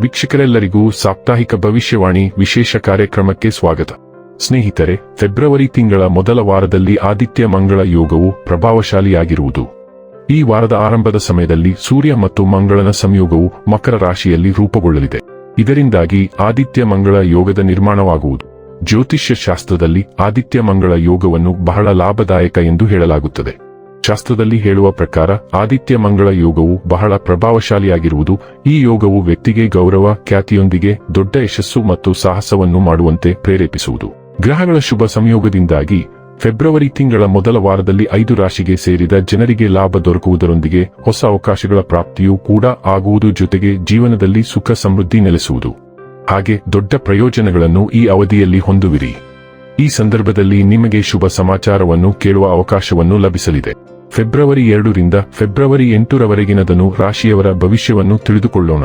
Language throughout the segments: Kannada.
ವೀಕ್ಷಕರೆಲ್ಲರಿಗೂ ಸಾಪ್ತಾಹಿಕ ಭವಿಷ್ಯವಾಣಿ ವಿಶೇಷ ಕಾರ್ಯಕ್ರಮಕ್ಕೆ ಸ್ವಾಗತ. ಸ್ನೇಹಿತರೆ, ಫೆಬ್ರವರಿ ತಿಂಗಳ ಮೊದಲ ವಾರದಲ್ಲಿ ಆದಿತ್ಯ ಮಂಗಳ ಯೋಗವು ಪ್ರಭಾವಶಾಲಿಯಾಗಿರುವುದು. ಈ ವಾರದ ಆರಂಭದ ಸಮಯದಲ್ಲಿ ಸೂರ್ಯ ಮತ್ತು ಮಂಗಳನ ಸಂಯೋಗವು ಮಕರ ರಾಶಿಯಲ್ಲಿ ರೂಪುಗೊಳ್ಳಲಿದೆ. ಇದರಿಂದಾಗಿ ಆದಿತ್ಯ ಮಂಗಳ ಯೋಗದ ನಿರ್ಮಾಣವಾಗುವುದು. ಜ್ಯೋತಿಷ್ಯ ಶಾಸ್ತ್ರದಲ್ಲಿ ಆದಿತ್ಯ ಮಂಗಳ ಯೋಗವನ್ನು ಬಹಳ ಲಾಭದಾಯಕ ಎಂದು ಹೇಳಲಾಗುತ್ತದೆ. ಶಾಸ್ತ್ರದಲ್ಲಿ ಹೇಳುವ ಪ್ರಕಾರ ಆದಿತ್ಯ ಮಂಗಳ ಯೋಗವು ಬಹಳ ಪ್ರಭಾವಶಾಲಿಯಾಗಿರುವುದು. ಈ ಯೋಗವು ವ್ಯಕ್ತಿಗೆ ಗೌರವ, ಖ್ಯಾತಿಯೊಂದಿಗೆ ದೊಡ್ಡ ಯಶಸ್ಸು ಮತ್ತು ಸಾಹಸವನ್ನು ಮಾಡುವಂತೆ ಪ್ರೇರೇಪಿಸುವುದು. ಗ್ರಹಗಳ ಶುಭ ಸಂಯೋಗದಿಂದಾಗಿ ಫೆಬ್ರವರಿ ತಿಂಗಳ ಮೊದಲ ವಾರದಲ್ಲಿ ಐದು ರಾಶಿಗೆ ಸೇರಿದ ಜನರಿಗೆ ಲಾಭ ದೊರಕುವುದರೊಂದಿಗೆ ಹೊಸ ಅವಕಾಶಗಳ ಪ್ರಾಪ್ತಿಯೂ ಕೂಡ ಆಗುವುದು ಜೊತೆಗೆ ಜೀವನದಲ್ಲಿ ಸುಖ ಸಮೃದ್ಧಿ ನೆಲೆಸುವುದು. ಹಾಗೆ ದೊಡ್ಡ ಪ್ರಯೋಜನಗಳನ್ನು ಈ ಅವಧಿಯಲ್ಲಿ ಹೊಂದುವಿರಿ. ಈ ಸಂದರ್ಭದಲ್ಲಿ ನಿಮಗೆ ಶುಭ ಸಮಾಚಾರವನ್ನು ಕೇಳುವ ಅವಕಾಶವನ್ನು ಲಭಿಸಲಿದೆ. ಫೆಬ್ರವರಿ ಎರಡರಿಂದ ಫೆಬ್ರವರಿ ಎಂಟರವರೆಗಿನದನು ರಾಶಿಯವರ ಭವಿಷ್ಯವನ್ನು ತಿಳಿದುಕೊಳ್ಳೋಣ.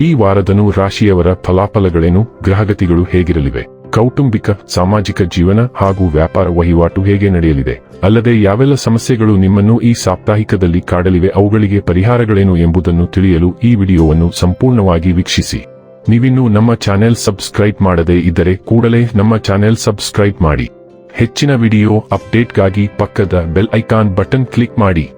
ಈ ವಾರದನು ರಾಶಿಯವರ ಫಲಾಫಲಗಳೇನು, ಗ್ರಹಗತಿಗಳು ಹೇಗಿರಲಿವೆ, ಕೌಟುಂಬಿಕ, ಸಾಮಾಜಿಕ ಜೀವನ ಹಾಗೂ ವ್ಯಾಪಾರ ವಹಿವಾಟು ಹೇಗೆ ನಡೆಯಲಿದೆ, ಅಲ್ಲದೆ ಯಾವೆಲ್ಲ ಸಮಸ್ಯೆಗಳು ನಿಮ್ಮನ್ನು ಈ ಸಾಪ್ತಾಹಿಕದಲ್ಲಿ ಕಾಡಲಿವೆ, ಅವುಗಳಿಗೆ ಪರಿಹಾರಗಳೇನು ಎಂಬುದನ್ನು ತಿಳಿಯಲು ಈ ವಿಡಿಯೋವನ್ನು ಸಂಪೂರ್ಣವಾಗಿ ವೀಕ್ಷಿಸಿ. ನೀವಿನ್ನೂ ನಮ್ಮ ಚಾನೆಲ್ ಸಬ್ಸ್ಕ್ರೈಬ್ ಮಾಡದೇ ಇದ್ದರೆ ಕೂಡಲೇ ನಮ್ಮ ಚಾನೆಲ್ ಸಬ್ಸ್ಕ್ರೈಬ್ ಮಾಡಿ. ಹೆಚ್ಚಿನ ವಿಡಿಯೋ ಅಪ್ಡೇಟ್ಗಾಗಿ ಪಕ್ಕದ ಬೆಲ್ ಐಕಾನ್ ಬಟನ್ ಕ್ಲಿಕ್ ಮಾಡಿ.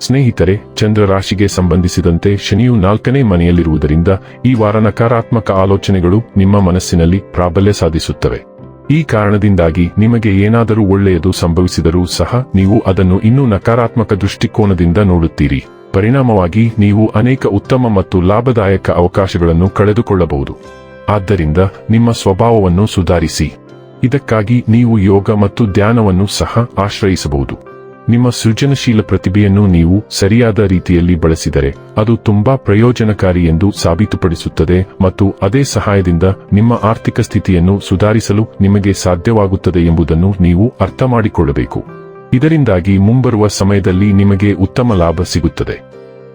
ಸ್ನೇಹಿತರೆ, ಚಂದ್ರ ರಾಶಿಗೆ ಸಂಬಂಧಿಸಿದಂತೆ ಶನಿಯು ನಾಲ್ಕನೇ ಮನೆಯಲ್ಲಿರುವುದರಿಂದ ಈ ವಾರ ನಕಾರಾತ್ಮಕ ಆಲೋಚನೆಗಳು ನಿಮ್ಮ ಮನಸ್ಸಿನಲ್ಲಿ ಪ್ರಾಬಲ್ಯ ಸಾಧಿಸುತ್ತವೆ. ಈ ಕಾರಣದಿಂದಾಗಿ ನಿಮಗೆ ಏನಾದರೂ ಒಳ್ಳೆಯದು ಸಂಭವಿಸಿದರೂ ಸಹ ನೀವು ಅದನ್ನು ಇನ್ನೂ ನಕಾರಾತ್ಮಕ ದೃಷ್ಟಿಕೋನದಿಂದ ನೋಡುತ್ತೀರಿ. ಪರಿಣಾಮವಾಗಿ ನೀವು ಅನೇಕ ಉತ್ತಮ ಮತ್ತು ಲಾಭದಾಯಕ ಅವಕಾಶಗಳನ್ನು ಕಳೆದುಕೊಳ್ಳಬಹುದು. ಆದ್ದರಿಂದ ನಿಮ್ಮ ಸ್ವಭಾವವನ್ನು ಸುಧಾರಿಸಿ. ಇದಕ್ಕಾಗಿ ನೀವು ಯೋಗ ಮತ್ತು ಧ್ಯಾನವನ್ನು ಸಹ ಆಶ್ರಯಿಸಬಹುದು. ನಿಮ್ಮ ಸೃಜನಶೀಲ ಪ್ರತಿಭೆಯನ್ನು ನೀವು ಸರಿಯಾದ ರೀತಿಯಲ್ಲಿ ಬಳಸಿದರೆ ಅದು ತುಂಬಾ ಪ್ರಯೋಜನಕಾರಿ ಎಂದು ಸಾಬೀತುಪಡಿಸುತ್ತದೆ ಮತ್ತು ಅದೇ ಸಹಾಯದಿಂದ ನಿಮ್ಮ ಆರ್ಥಿಕ ಸ್ಥಿತಿಯನ್ನು ಸುಧಾರಿಸಲು ನಿಮಗೆ ಸಾಧ್ಯವಾಗುತ್ತದೆ ಎಂಬುದನ್ನು ನೀವು ಅರ್ಥ ಮಾಡಿಕೊಳ್ಳಬೇಕು. ಇದರಿಂದಾಗಿ ಮುಂಬರುವ ಸಮಯದಲ್ಲಿ ನಿಮಗೆ ಉತ್ತಮ ಲಾಭ ಸಿಗುತ್ತದೆ.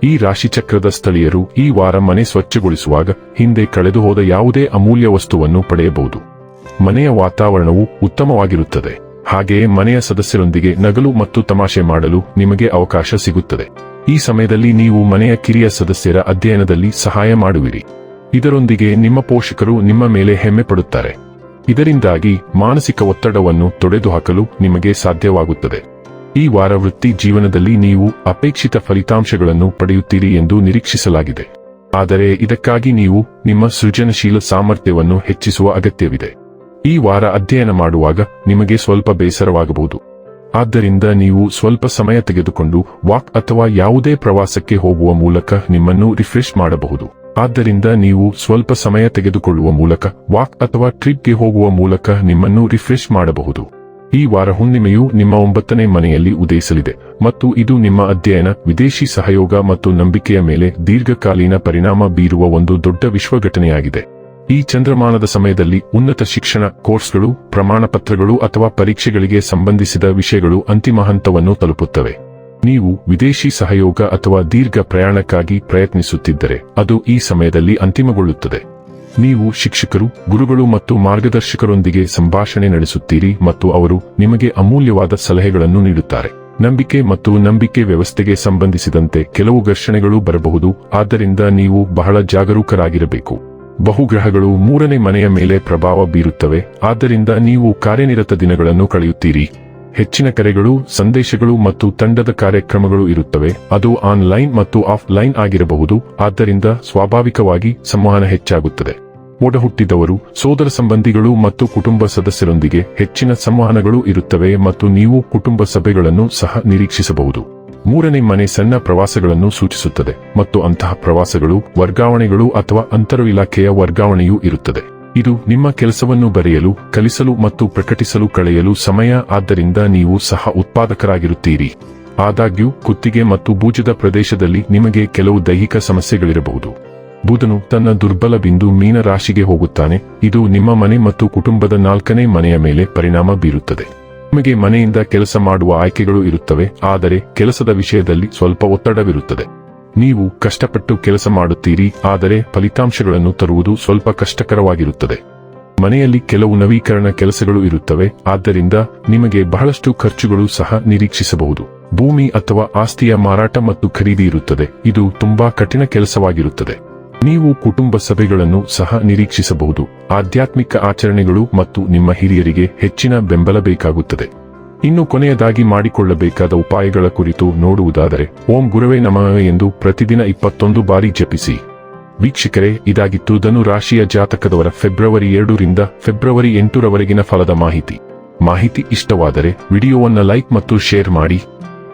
ಈ ರಾಶಿಚಕ್ರದ ಸ್ಥಳೀಯರು ಈ ವಾರ ಮನೆ ಸ್ವಚ್ಛಗೊಳಿಸುವಾಗ ಹಿಂದೆ ಕಳೆದುಹೋದ ಯಾವುದೇ ಅಮೂಲ್ಯ ವಸ್ತುವನ್ನು ಪಡೆಯಬಹುದು. ಮನೆಯ ವಾತಾವರಣವು ಉತ್ತಮವಾಗಿರುತ್ತದೆ. ಹಾಗೆಯೇ ಮನೆಯ ಸದಸ್ಯರೊಂದಿಗೆ ನಗಲು ಮತ್ತು ತಮಾಷೆ ಮಾಡಲು ನಿಮಗೆ ಅವಕಾಶ ಸಿಗುತ್ತದೆ. ಈ ಸಮಯದಲ್ಲಿ ನೀವು ಮನೆಯ ಕಿರಿಯ ಸದಸ್ಯರ ಅಧ್ಯಯನದಲ್ಲಿ ಸಹಾಯ ಮಾಡುವಿರಿ. ಇದರೊಂದಿಗೆ ನಿಮ್ಮ ಪೋಷಕರು ನಿಮ್ಮ ಮೇಲೆ ಹೆಮ್ಮೆ ಪಡುತ್ತಾರೆ. ಇದರಿಂದಾಗಿ ಮಾನಸಿಕ ಒತ್ತಡವನ್ನು ತೊಡೆದುಹಾಕಲು ನಿಮಗೆ ಸಾಧ್ಯವಾಗುತ್ತದೆ. ಈ ವಾರ ವೃತ್ತಿ ಜೀವನದಲ್ಲಿ ನೀವು ಅಪೇಕ್ಷಿತ ಫಲಿತಾಂಶಗಳನ್ನು ಪಡೆಯುತ್ತೀರಿ ಎಂದು ನಿರೀಕ್ಷಿಸಲಾಗಿದೆ. ಆದರೆ ಇದಕ್ಕಾಗಿ ನೀವು ನಿಮ್ಮ ಸೃಜನಶೀಲ ಸಾಮರ್ಥ್ಯವನ್ನು ಹೆಚ್ಚಿಸುವ ಅಗತ್ಯವಿದೆ. ಈ ವಾರ ಅಧ್ಯಯನ ಮಾಡುವಾಗ ನಿಮಗೆ ಸ್ವಲ್ಪ ಬೇಸರವಾಗಬಹುದು. ಆದ್ದರಿಂದ ನೀವು ಸ್ವಲ್ಪ ಸಮಯ ತೆಗೆದುಕೊಂಡು ವಾಕ್ ಅಥವಾ ಯಾವುದೇ ಪ್ರವಾಸಕ್ಕೆ ಹೋಗುವ ಮೂಲಕ ನಿಮ್ಮನ್ನು ರಿಫ್ರೆಶ್ ಮಾಡಬಹುದು. ಆದ್ದರಿಂದ ನೀವು ಸ್ವಲ್ಪ ಸಮಯ ತೆಗೆದುಕೊಳ್ಳುವ ಮೂಲಕ ವಾಕ್ ಅಥವಾ ಟ್ರಿಪ್ಗೆ ಹೋಗುವ ಮೂಲಕ ನಿಮ್ಮನ್ನು ರಿಫ್ರೆಶ್ ಮಾಡಬಹುದು. ಈ ವಾರ ಹುಣ್ಣಿಮೆಯು ನಿಮ್ಮ ಒಂಬತ್ತನೇ ಮನೆಯಲ್ಲಿ ಉದಯಿಸಲಿದೆ ಮತ್ತು ಇದು ನಿಮ್ಮ ಅಧ್ಯಯನ, ವಿದೇಶಿ ಸಹಯೋಗ ಮತ್ತು ನಂಬಿಕೆಯ ಮೇಲೆ ದೀರ್ಘಕಾಲೀನ ಪರಿಣಾಮ ಬೀರುವ ಒಂದು ದೊಡ್ಡ ವಿಶ್ವಘಟನೆಯಾಗಿದೆ. ಈ ಚಂದ್ರಮಾನದ ಸಮಯದಲ್ಲಿ ಉನ್ನತ ಶಿಕ್ಷಣ ಕೋರ್ಸ್ಗಳು ಪ್ರಮಾಣ ಪತ್ರಗಳು ಅಥವಾ ಪರೀಕ್ಷೆಗಳಿಗೆ ಸಂಬಂಧಿಸಿದ ವಿಷಯಗಳು ಅಂತಿಮ ಹಂತವನ್ನು ತಲುಪುತ್ತವೆ. ನೀವು ವಿದೇಶಿ ಸಹಯೋಗ ಅಥವಾ ದೀರ್ಘ ಪ್ರಯಾಣಕ್ಕಾಗಿ ಪ್ರಯತ್ನಿಸುತ್ತಿದ್ದರೆ ಅದು ಈ ಸಮಯದಲ್ಲಿ ಅಂತಿಮಗೊಳ್ಳುತ್ತದೆ. ನೀವು ಶಿಕ್ಷಕರು, ಗುರುಗಳು ಮತ್ತು ಮಾರ್ಗದರ್ಶಕರೊಂದಿಗೆ ಸಂಭಾಷಣೆ ನಡೆಸುತ್ತೀರಿ ಮತ್ತು ಅವರು ನಿಮಗೆ ಅಮೂಲ್ಯವಾದ ಸಲಹೆಗಳನ್ನು ನೀಡುತ್ತಾರೆ. ನಂಬಿಕೆ ಮತ್ತು ನಂಬಿಕೆ ವ್ಯವಸ್ಥೆಗೆ ಸಂಬಂಧಿಸಿದಂತೆ ಕೆಲವು ಘರ್ಷಣೆಗಳು ಬರಬಹುದು, ಆದ್ದರಿಂದ ನೀವು ಬಹಳ ಜಾಗರೂಕರಾಗಿರಬೇಕು. ಬಹುಗ್ರಹಗಳು ಮೂರನೇ ಮನೆಯ ಮೇಲೆ ಪ್ರಭಾವ ಬೀರುತ್ತವೆ. ಆದ್ದರಿಂದ ನೀವು ಕಾರ್ಯನಿರತ ದಿನಗಳನ್ನು ಕಳೆಯುತ್ತೀರಿ. ಹೆಚ್ಚಿನ ಕರೆಗಳು, ಸಂದೇಶಗಳು ಮತ್ತು ತಂಡದ ಕಾರ್ಯಕ್ರಮಗಳು ಇರುತ್ತವೆ. ಅದು ಆನ್ಲೈನ್ ಮತ್ತು ಆಫ್ಲೈನ್ ಆಗಿರಬಹುದು. ಆದ್ದರಿಂದ ಸ್ವಾಭಾವಿಕವಾಗಿ ಸಂವಹನ ಹೆಚ್ಚಾಗುತ್ತದೆ. ಒಡಹುಟ್ಟಿದವರು, ಸೋದರ ಸಂಬಂಧಿಗಳು ಮತ್ತು ಕುಟುಂಬ ಸದಸ್ಯರೊಂದಿಗೆ ಹೆಚ್ಚಿನ ಸಂವಹನಗಳು ಇರುತ್ತವೆ ಮತ್ತು ನೀವು ಕುಟುಂಬ ಸಭೆಗಳನ್ನು ಸಹ ನಿರೀಕ್ಷಿಸಬಹುದು. ಮೂರನೇ ಮನೆ ಸಣ್ಣ ಪ್ರವಾಸಗಳನ್ನು ಸೂಚಿಸುತ್ತದೆ ಮತ್ತು ಅಂತಹ ಪ್ರವಾಸಗಳು, ವರ್ಗಾವಣೆಗಳು ಅಥವಾ ಅಂತರ ಇಲಾಖೆಯ ವರ್ಗಾವಣೆಯೂ ಇರುತ್ತದೆ. ಇದು ನಿಮ್ಮ ಕೆಲಸವನ್ನು ಬರೆಯಲು, ಕಲಿಸಲು ಮತ್ತು ಪ್ರಕಟಿಸಲು ಕಳೆಯಲು ಸಮಯ, ಆದ್ದರಿಂದ ನೀವು ಸಹ ಉತ್ಪಾದಕರಾಗಿರುತ್ತೀರಿ. ಆದಾಗ್ಯೂ, ಕುತ್ತಿಗೆ ಮತ್ತು ಬೂಜದ ಪ್ರದೇಶದಲ್ಲಿ ನಿಮಗೆ ಕೆಲವು ದೈಹಿಕ ಸಮಸ್ಯೆಗಳಿರಬಹುದು. ಬುಧನು ತನ್ನ ದುರ್ಬಲ ಬಿಂದು ಮೀನ ರಾಶಿಗೆ ಹೋಗುತ್ತಾನೆ. ಇದು ನಿಮ್ಮ ಮನೆ ಮತ್ತು ಕುಟುಂಬದ ನಾಲ್ಕನೇ ಮನೆಯ ಮೇಲೆ ಪರಿಣಾಮ ಬೀರುತ್ತದೆ. ನಿಮಗೆ ಮನೆಯಿಂದ ಕೆಲಸ ಮಾಡುವ ಆಯ್ಕೆಗಳು ಇರುತ್ತವೆ, ಆದರೆ ಕೆಲಸದ ವಿಷಯದಲ್ಲಿ ಸ್ವಲ್ಪ ಒತ್ತಡವಿರುತ್ತದೆ. ನೀವು ಕಷ್ಟಪಟ್ಟು ಕೆಲಸ ಮಾಡುತ್ತೀರಿ, ಆದರೆ ಫಲಿತಾಂಶಗಳನ್ನು ತರುವುದು ಸ್ವಲ್ಪ ಕಷ್ಟಕರವಾಗಿರುತ್ತದೆ. ಮನೆಯಲ್ಲಿ ಕೆಲವು ನವೀಕರಣ ಕೆಲಸಗಳು ಇರುತ್ತವೆ, ಆದ್ದರಿಂದ ನಿಮಗೆ ಬಹಳಷ್ಟು ಖರ್ಚುಗಳು ಸಹ ನಿರೀಕ್ಷಿಸಬಹುದು. ಭೂಮಿ ಅಥವಾ ಆಸ್ತಿಯ ಮಾರಾಟ ಮತ್ತು ಖರೀದಿ ಇರುತ್ತದೆ, ಇದು ತುಂಬಾ ಕಠಿಣ ಕೆಲಸವಾಗಿರುತ್ತದೆ. ನೀವು ಕುಟುಂಬ ಸಭೆಗಳನ್ನು ಸಹ ನಿರೀಕ್ಷಿಸಬಹುದು. ಆಧ್ಯಾತ್ಮಿಕ ಆಚರಣೆಗಳು ಮತ್ತು ನಿಮ್ಮ ಹಿರಿಯರಿಗೆ ಹೆಚ್ಚಿನ ಬೆಂಬಲ ಬೇಕಾಗುತ್ತದೆ. ಇನ್ನು ಕೊನೆಯದಾಗಿ ಮಾಡಿಕೊಳ್ಳಬೇಕಾದ ಉಪಾಯಗಳ ಕುರಿತು ನೋಡುವುದಾದರೆ, ಓಂ ಗುರುವೇ ನಮಃ ಎಂದು ಪ್ರತಿದಿನ ಇಪ್ಪತ್ತೊಂದು ಬಾರಿ ಜಪಿಸಿ. ವೀಕ್ಷಕರೇ, ಇದಾಗಿತ್ತು ಧನು ರಾಶಿಯ ಜಾತಕದವರ ಫೆಬ್ರವರಿ ಎರಡರಿಂದ ಫೆಬ್ರವರಿ ಎಂಟರವರೆಗಿನ ಫಲದ ಮಾಹಿತಿ. ಮಾಹಿತಿ ಇಷ್ಟವಾದರೆ ವಿಡಿಯೋವನ್ನು ಲೈಕ್ ಮತ್ತು ಶೇರ್ ಮಾಡಿ.